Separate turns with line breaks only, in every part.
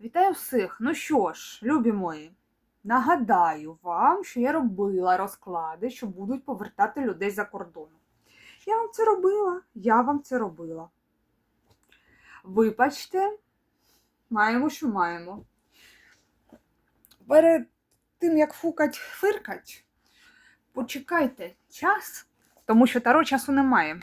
Вітаю всіх! Ну що ж, любі мої, нагадаю вам, що я робила розклади, що будуть повертати людей за кордоном. Я вам це робила, я вам це робила. Вибачте, маємо, що маємо. Перед тим, як фукать фиркать, почекайте час, тому що таро часу немає.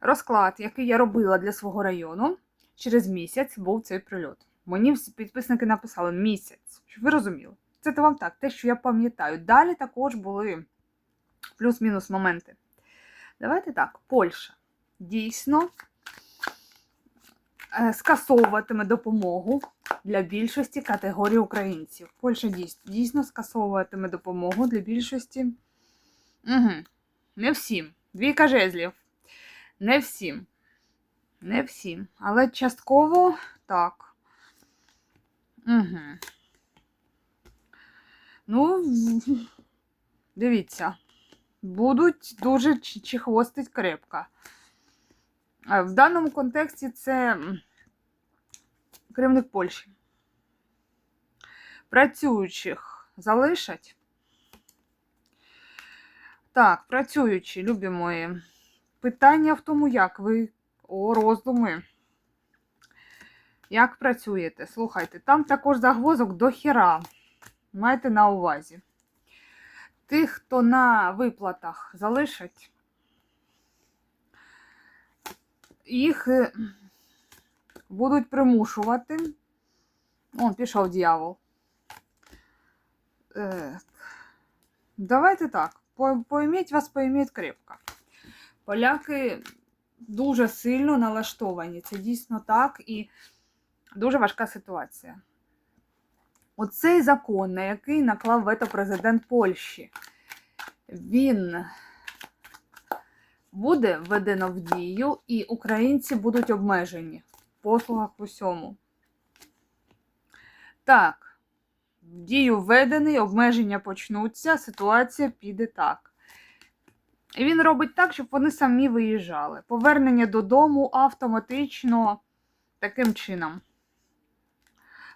Розклад, який я робила для свого району, через місяць був цей прильот. Мені всі підписники написали місяць, щоб ви розуміли. Це то вам так, те, що я пам'ятаю. Далі також були плюс-мінус моменти. Давайте так, Польща дійсно е, скасовуватиме допомогу для більшості категорій українців. Польща дійсно, скасовуватиме допомогу для більшості. Угу. Не всім. Двійка жезлів. Не всім. Не всім. Але частково так. Угу. Ну, дивіться. Будуть дуже чехвостить крепко. Е, В даному контексті це керівник Польщі. Працюючих залишать. Так, працюючі, любі мої. Питання в тому, як ви о роздуми. Як працюєте? Слухайте, там також загвозок до хіра. Майте на увазі. Тих, хто на виплатах залишать, їх е, будуть примушувати. Он пішов дьявол. Е, Давайте так. Пойміть вас, пойміть крепко. Поляки дуже сильно налаштовані. Це дійсно так і дуже важка ситуація. Оцей закон, на який наклав вето президент Польщі, він буде введено в дію, і українці будуть обмежені в послугах в усьому. Так, в дію введений, обмеження почнуться, ситуація піде так. І він робить так, щоб вони самі виїжджали. Повернення додому автоматично таким чином.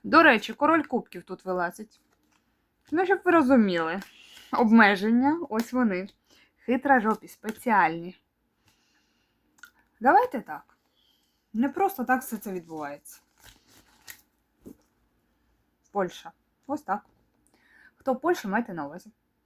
До речі, король кубків тут вилазить. Ну, щоб ви розуміли, обмеження, ось вони. Хитра жопі, спеціальні. Давайте так. Не просто так все це відбувається. Польща. Ось так. Хто Польща, майте на увазі.